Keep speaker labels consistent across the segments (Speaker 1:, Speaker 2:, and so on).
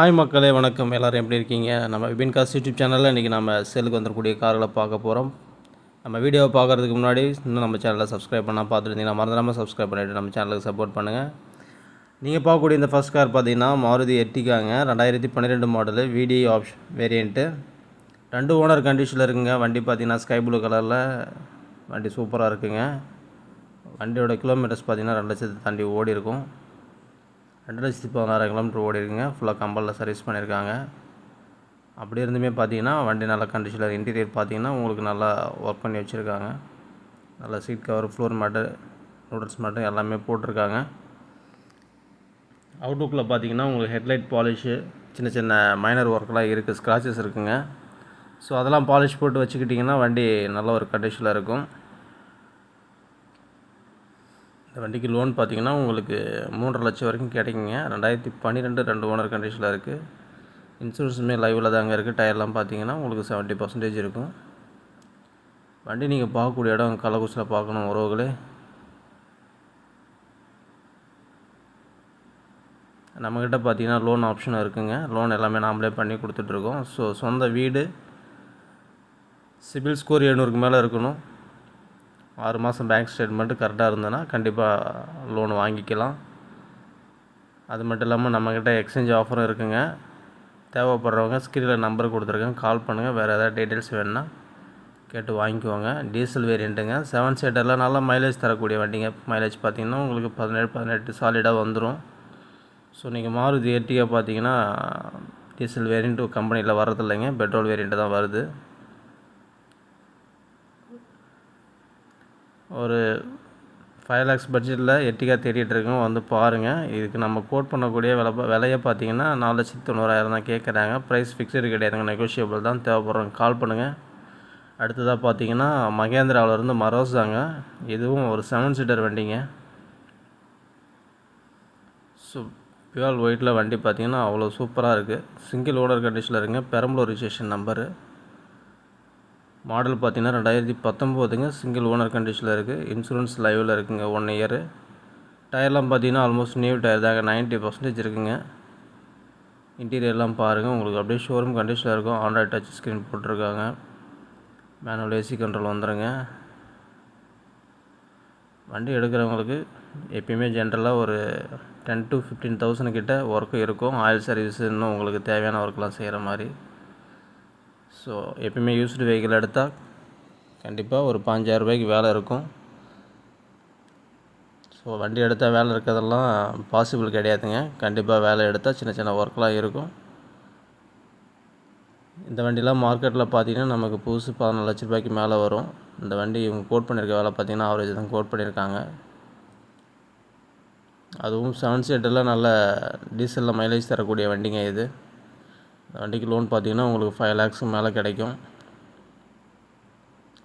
Speaker 1: Hi மக்களே வணக்கம். எல்லோரும் எப்படி இருக்கீங்க? நம்ம விபின் காஸ் யூடியூப் சேனலில் இன்றைக்கி நம்ம சேலுக்கு வந்துடக்கூடிய கார்களை பார்க்க போகிறோம் நம்ம வீடியோவை பார்க்குறதுக்கு முன்னாடி இன்னும் நம்ம சேனலை சப்ஸ்கிரைப் பண்ணால் பார்த்துருந்தீங்கன்னா மறந்துடாமல் சப்ஸ்கிரைப் பண்ணிவிட்டு நம்ம சேனலுக்கு சப்போர்ட் பண்ணுங்கள் நீங்கள் பார்க்கக்கூடிய இந்த ஃபஸ்ட் கார் பார்த்தீங்கன்னா மாருதி எட்டிக்காங்க. ரெண்டாயிரத்தி பன்னிரெண்டு மாடலு விடி ஆப்ஷன் வேரியண்ட்டு ரெண்டு ஓனர் கண்டிஷனில் இருக்குங்க. வண்டி பார்த்தீங்கன்னா ஸ்கை ப்ளூ கலரில் வண்டி சூப்பராக இருக்குங்க. வண்டியோட கிலோமீட்டர்ஸ் பார்த்தீங்கன்னா ரெண்டு லட்சத்தை தாண்டி ஓடி இருக்கும் ரெண்டு லட்சத்தி பதினாறாயிரம் கிலோமீட்டர் ஓடி இருக்குங்க ஃபுல்லாக கம்பலில் சர்வீஸ் பண்ணியிருக்காங்க அப்படி இருந்துமே பார்த்தீங்கன்னா வண்டி நல்ல கண்டிஷனில் இன்டீரியர் பார்த்தீங்கன்னா உங்களுக்கு நல்லா ஒர்க் பண்ணி வச்சுருக்காங்க. நல்ல seat cover floor mat noodles mat எல்லாமே போட்டிருக்காங்க. அவுட்லுக்கில் பார்த்தீங்கன்னா உங்களுக்கு ஹெட்லைட் பாலிஷு சின்ன சின்ன மைனர் ஒர்க்கெலாம் இருக்குது ஸ்க்ராச்சஸ் இருக்குங்க. ஸோ அதெல்லாம் பாலிஷ் போட்டு வச்சுக்கிட்டிங்கன்னா வண்டி நல்ல ஒரு கண்டிஷனில் இருக்கும். இந்த வண்டிக்கு லோன் பார்த்தீங்கன்னா உங்களுக்கு மூன்றரை லட்சம் வரைக்கும் கிடைக்குங்க ரெண்டாயிரத்தி பன்னிரெண்டு ரெண்டு ஓனர் கண்டிஷனில் இருக்குது இன்சூரன்ஸுமே லைவில் தாங்க இருக்குது டயர்லாம் பார்த்தீங்கன்னா உங்களுக்கு செவன்ட்டி பர்சன்டேஜ் இருக்கும். வண்டி நீங்கள் பார்க்கக்கூடிய இடம் கள்ளக்குறிச்சியில் பார்க்கணும் உறவுகளே. நம்மக்கிட்ட பார்த்தீங்கன்னா லோன் ஆப்ஷன் இருக்குங்க. லோன் எல்லாமே நாமளே பண்ணி கொடுத்துட்ருக்கோம் ஸோ சொந்த வீடு சிபில் ஸ்கோர் எழுநூறுக்கு மேலே இருக்கணும். ஆறு மாதம் பேங்க் ஸ்டேட்மெண்ட்டு கரெக்டாக இருந்ததுன்னா கண்டிப்பாக லோன் வாங்கிக்கலாம். அது மட்டும் இல்லாமல் நம்மக்கிட்ட எக்ஸ்சேஞ்ச் ஆஃபரும் இருக்குங்க. தேவைப்படுறவங்க ஸ்க்ரீனில் நம்பர் கொடுத்துருக்கேன். கால் பண்ணுங்கள் வேறு எதாவது டீட்டெயில்ஸ் வேணுன்னா கேட்டு வாங்கிக்குவாங்க டீசல் வேரியண்ட்டுங்க செவன் சீட்டரில் நல்லா மைலேஜ் தரக்கூடிய வண்டிங்க. மைலேஜ் பார்த்திங்கன்னா உங்களுக்கு பதினேழு பதினெட்டு சாலிடாக வந்துடும் ஸோ நீங்கள் மாருதி எர்டிகா பார்த்தீங்கன்னா டீசல் வேரியண்ட்டு கம்பெனியில் வரதில்லைங்க பெட்ரோல் வேரியண்ட்டு தான் வருது. ஒரு ஃபைவ் லேக்ஸ் பட்ஜெட்டில் எட்டிக்கா தேடிட்டு இருக்கோம். வந்து பாருங்கள் இதுக்கு நம்ம கோட் பண்ணக்கூடிய விலை விலையை பார்த்தீங்கன்னா நாலு லட்சத்தி தொண்ணூறாயிரம் தான் கேட்குறாங்க. ப்ரைஸ் ஃபிக்ஸடு கிடையாதுங்க. நெகோஷியபிள் தான் தேவைப்படுறோம். கால் பண்ணுங்கள் அடுத்ததாக பார்த்தீங்கன்னா மகேந்திராவிலேருந்து மரோஸாங்க இதுவும் ஒரு செவன் சீட்டர் வண்டிங்க. ஸோ பியூர் ஒயிட்டில் வண்டி பார்த்தீங்கன்னா அவ்வளோ சூப்பராக இருக்குது சிங்கிள் ஓனர் கண்டிஷனில் இருங்க பெரம்பலூர் ரிஜிஸ்ட்ரேஷன் நம்பரு மாடல் பார்த்தீங்கன்னா ரெண்டாயிரத்தி பத்தொம்போதுங்க. சிங்கிள் ஓனர் கண்டிஷனில் இருக்குது இன்சூரன்ஸ் லைவில் இருக்குங்க ஒன் இயரு டயர்லாம் பார்த்திங்கன்னா ஆல்மோஸ்ட் நியூ டயர் தாங்க. நைன்ட்டி பர்சன்டேஜ் இருக்குங்க. இன்டீரியர்லாம் பாருங்கள் உங்களுக்கு அப்படியே ஷோரூம் கண்டிஷனில் இருக்கும். ஆண்ட்ராய்ட் டச் ஸ்க்ரீன் போட்டிருக்காங்க. மேனுவல் ஏசி கண்ட்ரோல் வந்துடுங்க வண்டி எடுக்கிறவங்களுக்கு எப்பயுமே ஜென்ரலாக ஒரு டென் டு ஃபிஃப்டீன் தௌசண்ட் கிட்ட ஒர்க்கு இருக்கும். ஆயில் சர்வீஸ் இன்னும் உங்களுக்கு தேவையான ஒர்க்லாம் செய்கிற மாதிரி. ஸோ எப்பயுமே யூஸ்டு வெஹிக்கிள் எடுத்தால் கண்டிப்பாக ஒரு ரூபாய்க்கு வேலை இருக்கும். ஸோ வண்டி எடுத்தால் வேலை இருக்கிறதெல்லாம் பாசிபிள் கிடையாதுங்க. கண்டிப்பாக வேலை எடுத்தால் சின்ன சின்ன ஒர்க்லாம் இருக்கும். இந்த வண்டிலாம் மார்க்கெட்டில் பார்த்தீங்கன்னா நமக்கு புதுசு பதினாலு லட்ச ரூபாய்க்கு மேலே வரும். இந்த வண்டி இவங்க கோட் பண்ணியிருக்க வேலை பார்த்தீங்கன்னா ஆவரேஜ் தான் கோட் பண்ணியிருக்காங்க அதுவும் செவன் சீட்டரில் நல்ல டீசலில் மைலேஜ் தரக்கூடிய வண்டிங்க இது. வண்டிக்கு லோன் பார்த்தீங்கன்னா உங்களுக்கு ஃபைவ் லேக்ஸுக்கு மேலே கிடைக்கும்.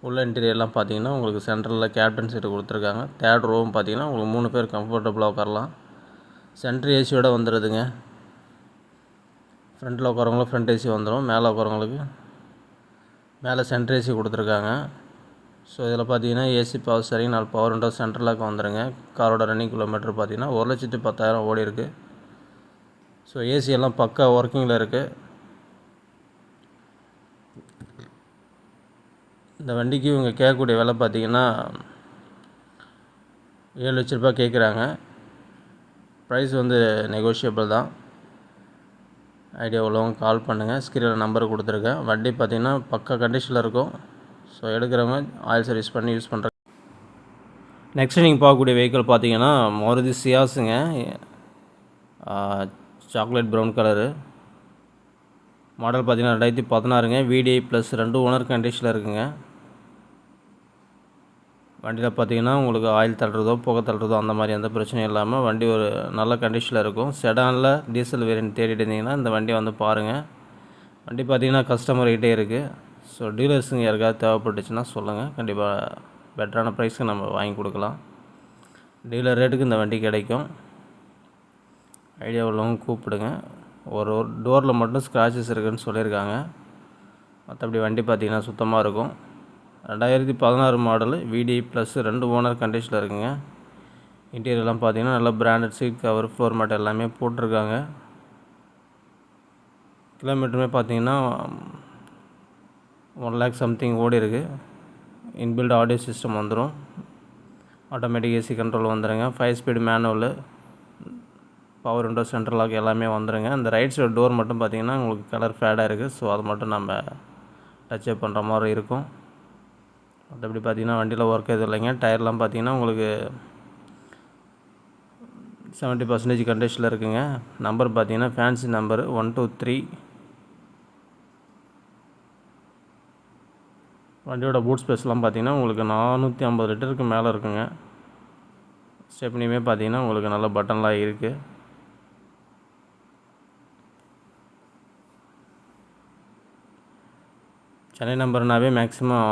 Speaker 1: உள்ள இன்டீரியர்லாம் பார்த்தீங்கன்னா உங்களுக்கு சென்ட்ரலில் கேப்டன் சீட்டு கொடுத்துருக்காங்க. தேர்ட் ரோவும் பார்த்தீங்கன்னா உங்களுக்கு மூணு பேர் கம்ஃபர்டபுளாக உட்காரலாம். சென்ட்ரு ஏசியோட வந்துடுதுங்க ஃப்ரண்ட்டில் உட்காரவங்களும் ஃப்ரண்ட் ஏசி வந்துடும் மேலே உட்காரவங்களுக்கு மேலே சென்ட்ரு ஏசி கொடுத்துருக்காங்க. ஸோ இதில் பார்த்தீங்கன்னா ஏசி பவர் சரிங்க நாலு பவர் விண்டோ சென்ட்ரலாக வந்துடுங்க காரோட ரன்னிங் கிலோமீட்டர் பார்த்தீங்கன்னா ஒரு லட்சத்து பத்தாயிரம் ஓடி இருக்குது ஸோ ஏசி எல்லாம் பக்கா ஒர்க்கிங்கில் இருக்குது இந்த வண்டிக்கு இவங்க கேட்கக்கூடிய விலை பார்த்திங்கன்னா ஏழு லட்ச ரூபா கேட்குறாங்க. ப்ரைஸ் வந்து நெகோஷியபிள் தான். ஐடியா உள்ளவங்க கால் பண்ணுங்கள் ஸ்க்ரீனில் நம்பர் கொடுத்துருக்கேன். வண்டி பார்த்திங்கன்னா பக்கா கண்டிஷனில் இருக்கும். ஸோ எடுக்கிறவங்க ஆயில் சர்வீஸ் பண்ணி யூஸ் பண்ணுறேன் நெக்ஸ்ட் நீங்கள் பார்க்கக்கூடிய வெஹிக்கிள் பார்த்தீங்கன்னா மருதி சியாஸுங்க சாக்லேட் ப்ரௌன் கலரு மாடல் பார்த்தீங்கன்னா ரெண்டாயிரத்தி பதினாறுங்க. விடிஐ ப்ளஸ் ரெண்டு ஓனர் கண்டிஷனில் இருக்குங்க. வண்டியில் பார்த்தீங்கன்னா உங்களுக்கு ஆயில் தள்ளுறதோ புகை தள்ளுறதோ அந்த மாதிரி எந்த பிரச்சனையும் இல்லாமல் வண்டி ஒரு நல்ல கண்டிஷனில் இருக்கும். செடானில் டீசல் வேரியன்ட் தேடிட்டு இருந்தீங்கன்னா இந்த வண்டியை வந்து பாருங்கள் வண்டி பார்த்தீங்கன்னா கஸ்டமர் கிட்டே இருக்குது ஸோ டீலர்ஸுங்க யாருக்காவது தேவைப்பட்டுச்சுன்னா சொல்லுங்கள் கண்டிப்பாக பெட்டரான ப்ரைஸ்க்கு நம்ம வாங்கி கொடுக்கலாம். டீலர் ரேட்டுக்கு இந்த வண்டி கிடைக்கும். ஐடியா உள்ளவங்க கூப்பிடுங்க. ஒரு ஒரு டோரில் மட்டும் ஸ்க்ராச்சஸ் இருக்குதுன்னு சொல்லியிருக்காங்க. மற்றபடி வண்டி பார்த்திங்கன்னா சுத்தமாக இருக்கும். ரெண்டாயிரத்தி பதினாறு மாடலு விடி ப்ளஸ் ரெண்டு ஓனர் கண்டிஷனில் இருக்குங்க. இன்டீரியர்லாம் பார்த்தீங்கன்னா நல்லா branded seat cover floor mat எல்லாமே போட்டிருக்காங்க. கிலோமீட்டருமே பார்த்தீங்கன்னா ஒன் லேக் சம்திங் ஓடி இருக்கு. இன்பில்ட் ஆடியோ சிஸ்டம் வந்துடும் ஆட்டோமேட்டிக் ஏசி கண்ட்ரோல் வந்துடுங்க five speed manual power window central lock எல்லாமே வந்துடுங்க இந்த ரைட் சைடு டோர் மட்டும் பார்த்தீங்கன்னா உங்களுக்கு கலர் ஃபேடாக இருக்குது ஸோ அது மட்டும் நம்ம டச் அப் பண்ணுற மாதிரி இருக்கும். மற்றபடி பார்த்தீங்கன்னா வண்டியில் ஒர்க் எதுவும் இல்லைங்க. டயர்லாம் பார்த்தீங்கன்னா உங்களுக்கு செவன்ட்டி பர்சன்டேஜ் கண்டிஷனில் இருக்குங்க. நம்பர் பார்த்தீங்கன்னா fancy number one two three வண்டியோட பூட் ஸ்பேஸ்லாம் பார்த்தீங்கன்னா உங்களுக்கு நானூற்றி ஐம்பது லிட்டருக்கு மேலே இருக்குங்க. ஸ்டெப்னியுமே பார்த்தீங்கன்னா உங்களுக்கு நல்ல பட்டன்லாம் இருக்குது சென்னை நம்பர்னாவே மேக்ஸிமம்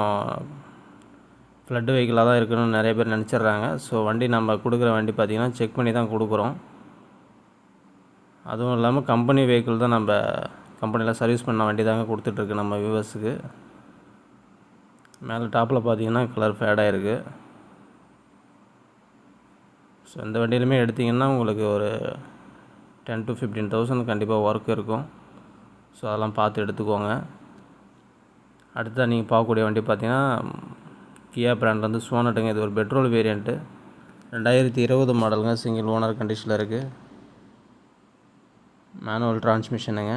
Speaker 1: ஃப்ளட் வெஹிக்கிளாக தான் இருக்கணும்னு நிறைய பேர் நினச்சிட்றாங்க. ஸோ வண்டி நம்ம கொடுக்குற வண்டி பார்த்திங்கன்னா செக் பண்ணி தான் கொடுக்குறோம். அதுவும் இல்லாமல் கம்பெனி வெஹிக்கிள் தான் நம்ம கம்பெனியில் சர்வீஸ் பண்ண வண்டி தாங்க கொடுத்துட்ருக்கு நம்ம வியூவர்ஸுக்கு. மேலே டாப்பில் பார்த்தீங்கன்னா கலர் ஃபேடாக இருக்குது ஸோ எந்த வண்டியிலுமே எடுத்திங்கன்னா உங்களுக்கு ஒரு டென் டு ஃபிஃப்டீன் தௌசண்ட் கண்டிப்பாக ஒர்க் இருக்கும். ஸோ அதெல்லாம் பார்த்து எடுத்துக்கோங்க. அடுத்ததாக நீங்கள் பார்க்கக்கூடிய வண்டி பார்த்தீங்கன்னா கியா பிராண்ட்லேருந்து சோனட்டுங்க இது ஒரு பெட்ரோல் வேரியண்ட்டு ரெண்டாயிரத்தி இருபது மாடலுங்க சிங்கிள் ஓனர் கண்டிஷனில் இருக்குது மேனுவல் டிரான்ஸ்மிஷனுங்க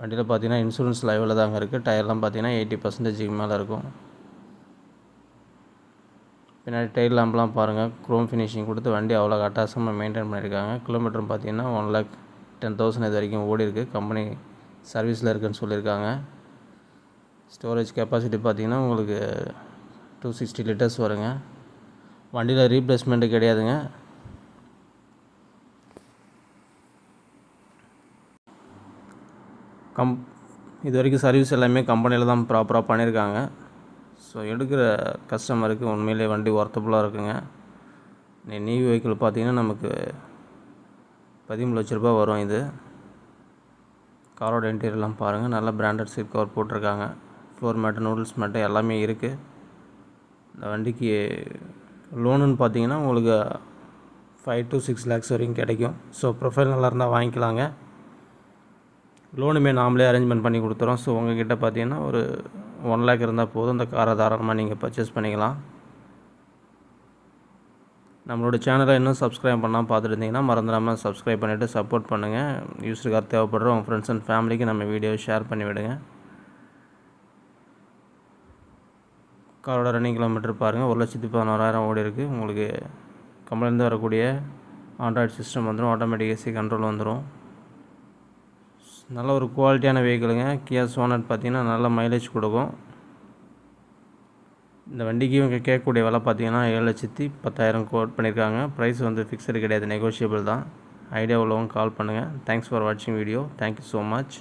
Speaker 1: வண்டியில் பார்த்தீங்கன்னா இன்சூரன்ஸ் லைவில் தாங்க இருக்குது டயர்லாம் பார்த்தீங்கன்னா எயிட்டி பர்சன்டேஜுக்கு மேலே இருக்கும். பின்னாடி டெயில் லேம்ப்லாம் பாருங்கள் க்ரோம் ஃபினிஷிங் கொடுத்து வண்டி அவ்வளோ அட்டாசமாக மெயின்டைன் பண்ணியிருக்காங்க கிலோமீட்டர் பார்த்தீங்கன்னா ஒன் லேக் டென் தௌசண்ட் இது வரைக்கும் ஓடி இருக்குது கம்பெனி சர்வீஸில் இருக்குதுன்னு சொல்லியிருக்காங்க. ஸ்டோரேஜ் கெப்பாசிட்டி பார்த்தீங்கன்னா உங்களுக்கு டூ சிக்ஸ்டி லிட்டர்ஸ் வருங்க. வண்டியில் ரீப்ளேஸ்மெண்ட்டு கிடையாதுங்க. கம் இது வரைக்கும் சர்வீஸ் எல்லாமே கம்பெனியில் தான் ப்ராப்பராக பண்ணியிருக்காங்க. ஸோ எடுக்கிற கஸ்டமருக்கு உண்மையிலே வண்டி ஒர்த்தபுளாக இருக்குங்க. நீ நியூ வெஹிக்கிள் பார்த்தீங்கன்னா நமக்கு பதிமூணு லட்ச ரூபா வரும் இது. காரோட இன்டீரியர்லாம் பாருங்கள் நல்ல பிராண்டட் சீட் கவர் போட்டிருக்காங்க. ஃப்ளோர் மேட்டு நூடுல்ஸ் மேட்டு எல்லாமே இருக்குது இந்த வண்டிக்கு லோனுன்னு பார்த்தீங்கன்னா உங்களுக்கு ஃபைவ் டு சிக்ஸ் லேக்ஸ் வரைக்கும் கிடைக்கும். ஸோ ப்ரொஃபைல் நல்லா இருந்தால் வாங்கிக்கலாங்க. லோனுமே நாமளே அரேஞ்ச்மெண்ட் பண்ணி கொடுத்துறோம். ஸோ உங்ககிட்ட பார்த்தீங்கன்னா ஒரு ஒன் லேக் இருந்தால் போதும். இந்த காரை தாராளமாக நீங்கள் பர்ச்சேஸ் பண்ணிக்கலாம். நம்மளோட சேனலை இன்னும் சப்ஸ்கிரைப் பண்ணால் பார்த்துருந்தீங்கன்னா மறந்துடாமல் சப்ஸ்கிரைப் பண்ணிவிட்டு சப்போர்ட் பண்ணுங்கள் யூஸருக்காக தேவைப்படுற உங்கள் ஃப்ரெண்ட்ஸ் அண்ட் ஃபேமிலிக்கு நம்ம வீடியோவை ஷேர் பண்ணி காரோட ரன்னிங் கிலோமீட்டர் பாருங்கள் ஒரு லட்சத்தி பதினோராயிரம் ஓடி இருக்குது உங்களுக்கு கம்பெனிலேருந்து வரக்கூடிய ஆண்ட்ராய்டு சிஸ்டம் வந்துடும் ஆட்டோமேட்டிக் ஏசி கண்ட்ரோல் வந்துடும் நல்ல ஒரு குவாலிட்டியான வெஹிக்கிளுங்க கியா சோனட் பார்த்திங்கன்னா நல்ல மைலேஜ் கொடுக்கும். இந்த வண்டிக்கு இவங்க கேட்கக்கூடிய விலை பார்த்தீங்கன்னா ஏழு லட்சத்தி பத்தாயிரம் கோட் பண்ணியிருக்காங்க ப்ரைஸ் வந்து ஃபிக்ஸடு கிடையாது. நெகோஷியபிள் தான். ஐடியா உள்ளவங்க கால் பண்ணுங்கள் தேங்க்ஸ் ஃபார் வாட்சிங் video thank you so much